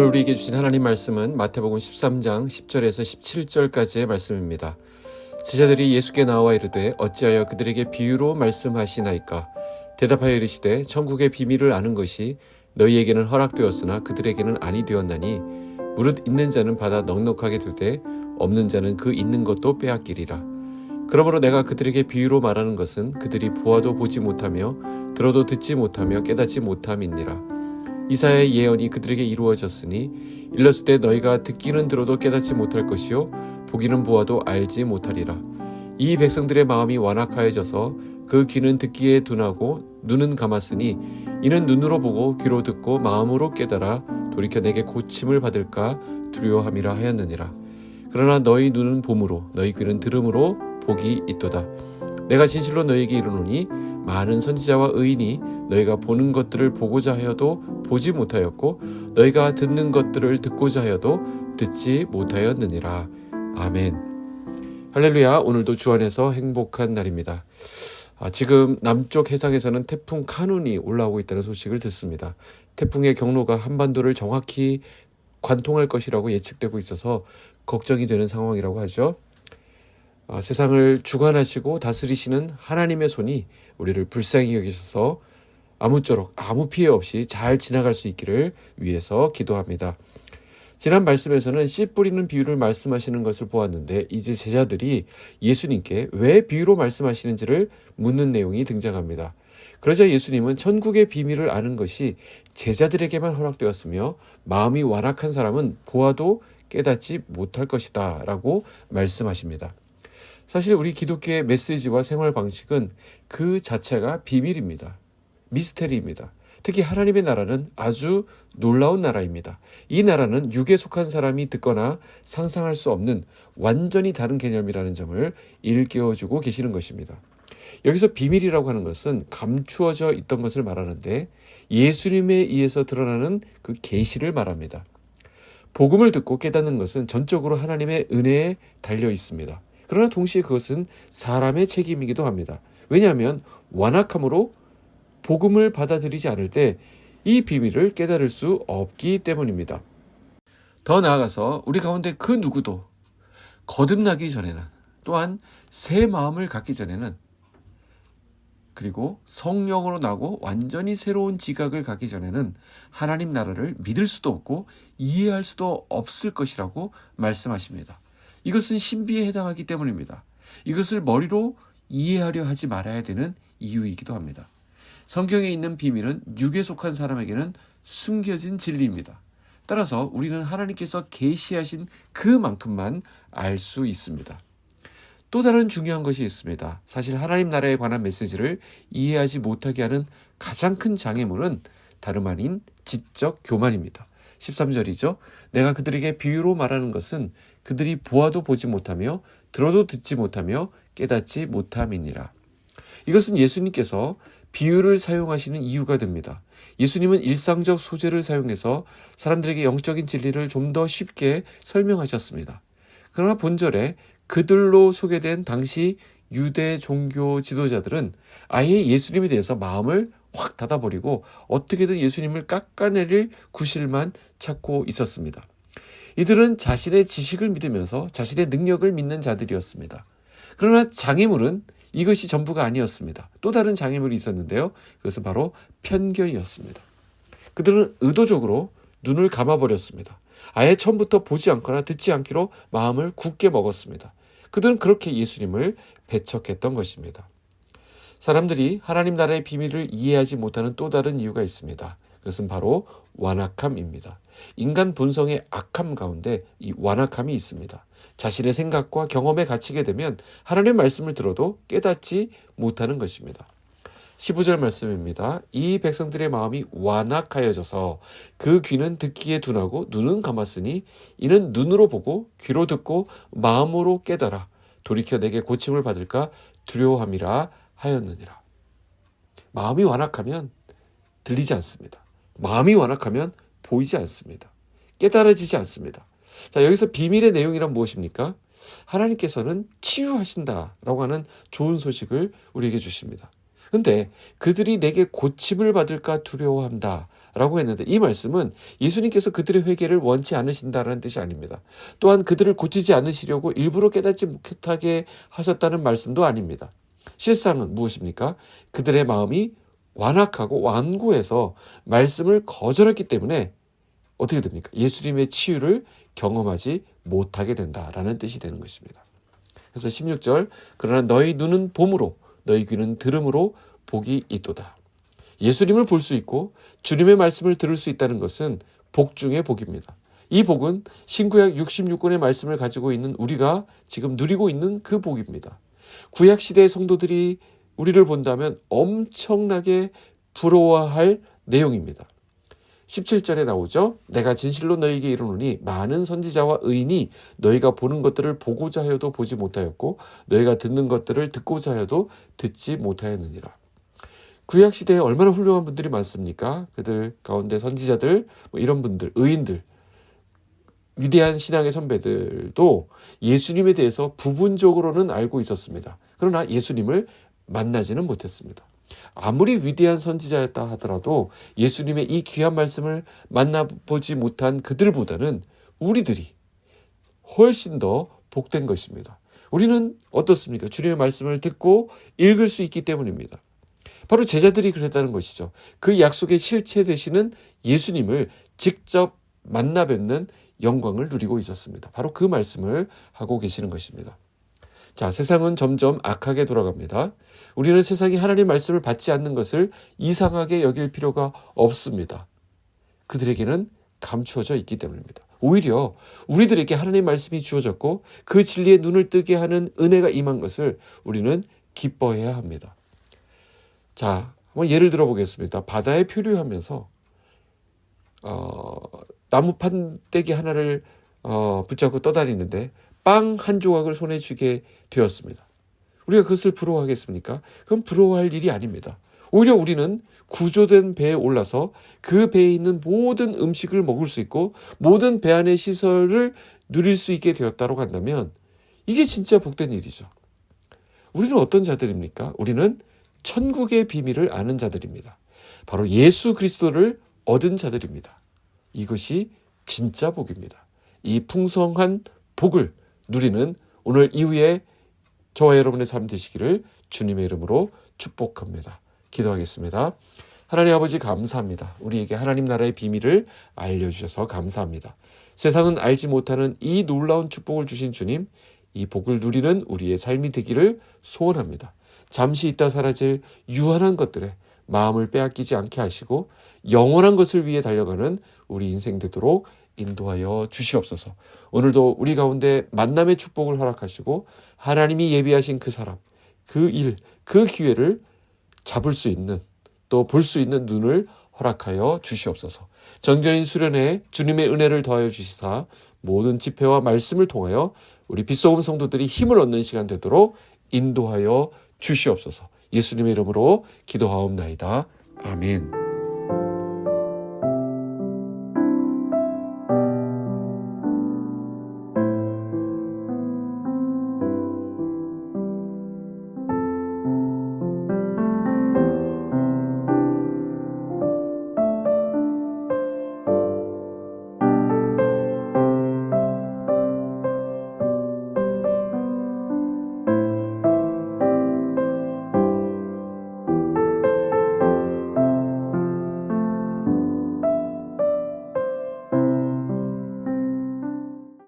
오늘 우리에게 주신 하나님 말씀은 마태복음 13장 10절에서 17절까지의 말씀입니다. 제자들이 예수께 나와 이르되 어찌하여 그들에게 비유로 말씀하시나이까? 대답하여 이르시되 천국의 비밀을 아는 것이 너희에게는 허락되었으나 그들에게는 아니 되었나니 무릇 있는 자는 받아 넉넉하게 두되 없는 자는 그 있는 것도 빼앗기리라. 그러므로 내가 그들에게 비유로 말하는 것은 그들이 보아도 보지 못하며 들어도 듣지 못하며 깨닫지 못함이니라 이사야의 예언이 그들에게 이루어졌으니 일렀을 때 너희가 듣기는 들어도 깨닫지 못할 것이요 보기는 보아도 알지 못하리라. 이 백성들의 마음이 완악하여져서 그 귀는 듣기에 둔하고 눈은 감았으니 이는 눈으로 보고 귀로 듣고 마음으로 깨달아 돌이켜 내게 고침을 받을까 두려워함이라 하였느니라. 그러나 너희 눈은 봄으로 너희 귀는 들음으로 복이 있도다. 내가 진실로 너희에게 이르노니 많은 선지자와 의인이 너희가 보는 것들을 보고자 하여도 보지 못하였고 너희가 듣는 것들을 듣고자 하여도 듣지 못하였느니라. 아멘. 할렐루야. 오늘도 주 안에서 행복한 날입니다. 아, 지금 남쪽 해상에서는 태풍 카눈이 올라오고 있다는 소식을 듣습니다. 태풍의 경로가 한반도를 정확히 관통할 것이라고 예측되고 있어서 걱정이 되는 상황이라고 하죠. 아, 세상을 주관하시고 다스리시는 하나님의 손이 우리를 불쌍히 여기셔서 아무쪼록 아무 피해 없이 잘 지나갈 수 있기를 위해서 기도합니다. 지난 말씀에서는 씨 뿌리는 비유를 말씀하시는 것을 보았는데 이제 제자들이 예수님께 왜 비유로 말씀하시는지를 묻는 내용이 등장합니다. 그러자 예수님은 천국의 비밀을 아는 것이 제자들에게만 허락되었으며 마음이 완악한 사람은 보아도 깨닫지 못할 것이다 라고 말씀하십니다. 사실 우리 기독교의 메시지와 생활 방식은 그 자체가 비밀입니다. 미스테리입니다. 특히 하나님의 나라는 아주 놀라운 나라입니다. 이 나라는 육에 속한 사람이 듣거나 상상할 수 없는 완전히 다른 개념이라는 점을 일깨워주고 계시는 것입니다. 여기서 비밀이라고 하는 것은 감추어져 있던 것을 말하는데 예수님에 의해서 드러나는 그 계시를 말합니다. 복음을 듣고 깨닫는 것은 전적으로 하나님의 은혜에 달려 있습니다. 그러나 동시에 그것은 사람의 책임이기도 합니다. 왜냐하면 완악함으로 복음을 받아들이지 않을 때 이 비밀을 깨달을 수 없기 때문입니다. 더 나아가서 우리 가운데 그 누구도 거듭나기 전에는 또한 새 마음을 갖기 전에는 그리고 성령으로 나고 완전히 새로운 지각을 갖기 전에는 하나님 나라를 믿을 수도 없고 이해할 수도 없을 것이라고 말씀하십니다. 이것은 신비에 해당하기 때문입니다. 이것을 머리로 이해하려 하지 말아야 되는 이유이기도 합니다. 성경에 있는 비밀은 육에 속한 사람에게는 숨겨진 진리입니다. 따라서 우리는 하나님께서 계시하신 그만큼만 알 수 있습니다. 또 다른 중요한 것이 있습니다. 사실 하나님 나라에 관한 메시지를 이해하지 못하게 하는 가장 큰 장애물은 다름 아닌 지적 교만입니다. 13절이죠. 내가 그들에게 비유로 말하는 것은 그들이 보아도 보지 못하며 들어도 듣지 못하며 깨닫지 못함이니라. 이것은 예수님께서 비유를 사용하시는 이유가 됩니다. 예수님은 일상적 소재를 사용해서 사람들에게 영적인 진리를 좀 더 쉽게 설명하셨습니다. 그러나 본절에 그들로 소개된 당시 유대 종교 지도자들은 아예 예수님에 대해서 마음을 확 닫아버리고 어떻게든 예수님을 깎아내릴 구실만 찾고 있었습니다. 이들은 자신의 지식을 믿으면서 자신의 능력을 믿는 자들이었습니다. 그러나 장애물은 이것이 전부가 아니었습니다. 또 다른 장애물이 있었는데요. 그것은 바로 편견이었습니다. 그들은 의도적으로 눈을 감아버렸습니다. 아예 처음부터 보지 않거나 듣지 않기로 마음을 굳게 먹었습니다. 그들은 그렇게 예수님을 배척했던 것입니다. 사람들이 하나님 나라의 비밀을 이해하지 못하는 또 다른 이유가 있습니다. 그것은 바로 완악함입니다. 인간 본성의 악함 가운데 이 완악함이 있습니다. 자신의 생각과 경험에 갇히게 되면 하나님의 말씀을 들어도 깨닫지 못하는 것입니다. 15절 말씀입니다. 이 백성들의 마음이 완악하여져서 그 귀는 듣기에 둔하고 눈은 감았으니 이는 눈으로 보고 귀로 듣고 마음으로 깨달아 돌이켜 내게 고침을 받을까 두려워함이라 하였느니라. 마음이 완악하면 들리지 않습니다. 마음이 완악하면 보이지 않습니다. 깨달아지지 않습니다. 자, 여기서 비밀의 내용이란 무엇입니까? 하나님께서는 치유하신다라고 하는 좋은 소식을 우리에게 주십니다. 근데 그들이 내게 고침을 받을까 두려워한다 라고 했는데 이 말씀은 예수님께서 그들의 회개를 원치 않으신다는 뜻이 아닙니다. 또한 그들을 고치지 않으시려고 일부러 깨닫지 못하게 하셨다는 말씀도 아닙니다. 실상은 무엇입니까? 그들의 마음이 완악하고 완고해서 말씀을 거절했기 때문에 어떻게 됩니까? 예수님의 치유를 경험하지 못하게 된다라는 뜻이 되는 것입니다. 그래서 16절 그러나 너희 눈은 봄으로 너희 귀는 들음으로 복이 있도다. 예수님을 볼 수 있고 주님의 말씀을 들을 수 있다는 것은 복 중의 복입니다. 이 복은 신구약 66권의 말씀을 가지고 있는 우리가 지금 누리고 있는 그 복입니다. 구약 시대의 성도들이 우리를 본다면 엄청나게 부러워할 내용입니다. 17절에 나오죠. 내가 진실로 너희에게 이르노니 많은 선지자와 의인이 너희가 보는 것들을 보고자 하여도 보지 못하였고 너희가 듣는 것들을 듣고자 하여도 듣지 못하였느니라. 구약 시대에 얼마나 훌륭한 분들이 많습니까? 그들 가운데 선지자들 뭐 이런 분들 의인들 위대한 신앙의 선배들도 예수님에 대해서 부분적으로는 알고 있었습니다. 그러나 예수님을 만나지는 못했습니다. 아무리 위대한 선지자였다 하더라도 예수님의 이 귀한 말씀을 만나보지 못한 그들보다는 우리들이 훨씬 더 복된 것입니다. 우리는 어떻습니까? 주님의 말씀을 듣고 읽을 수 있기 때문입니다. 바로 제자들이 그랬다는 것이죠. 그 약속의 실체 되시는 예수님을 직접 만나 뵙는 영광을 누리고 있었습니다. 바로 그 말씀을 하고 계시는 것입니다. 자, 세상은 점점 악하게 돌아갑니다. 우리는 세상이 하나님 말씀을 받지 않는 것을 이상하게 여길 필요가 없습니다. 그들에게는 감추어져 있기 때문입니다. 오히려 우리들에게 하나님 말씀이 주어졌고 그 진리에 눈을 뜨게 하는 은혜가 임한 것을 우리는 기뻐해야 합니다. 자, 한번 예를 들어 보겠습니다. 바다에 표류하면서 어, 나무 판때기 하나를 어, 붙잡고 떠다니는데 빵 한 조각을 손에 쥐게 되었습니다. 우리가 그것을 부러워하겠습니까? 그건 부러워할 일이 아닙니다. 오히려 우리는 구조된 배에 올라서 그 배에 있는 모든 음식을 먹을 수 있고 모든 배 안의 시설을 누릴 수 있게 되었다고 한다면 이게 진짜 복된 일이죠. 우리는 어떤 자들입니까? 우리는 천국의 비밀을 아는 자들입니다. 바로 예수 그리스도를 얻은 자들입니다. 이것이 진짜 복입니다. 이 풍성한 복을 누리는 오늘 이후에 저와 여러분의 삶 되시기를 주님의 이름으로 축복합니다. 기도하겠습니다. 하나님 아버지 감사합니다. 우리에게 하나님 나라의 비밀을 알려주셔서 감사합니다. 세상은 알지 못하는 이 놀라운 축복을 주신 주님, 이 복을 누리는 우리의 삶이 되기를 소원합니다. 잠시 있다 사라질 유한한 것들에 마음을 빼앗기지 않게 하시고 영원한 것을 위해 달려가는 우리 인생 되도록 인도하여 주시옵소서. 오늘도 우리 가운데 만남의 축복을 허락하시고 하나님이 예비하신 그 사람, 그 일, 그 기회를 잡을 수 있는 또 볼 수 있는 눈을 허락하여 주시옵소서. 전교인 수련회 주님의 은혜를 더하여 주시사 모든 집회와 말씀을 통하여 우리 빗소금 성도들이 힘을 얻는 시간 되도록 인도하여 주시옵소서. 예수님의 이름으로 기도하옵나이다. 아멘.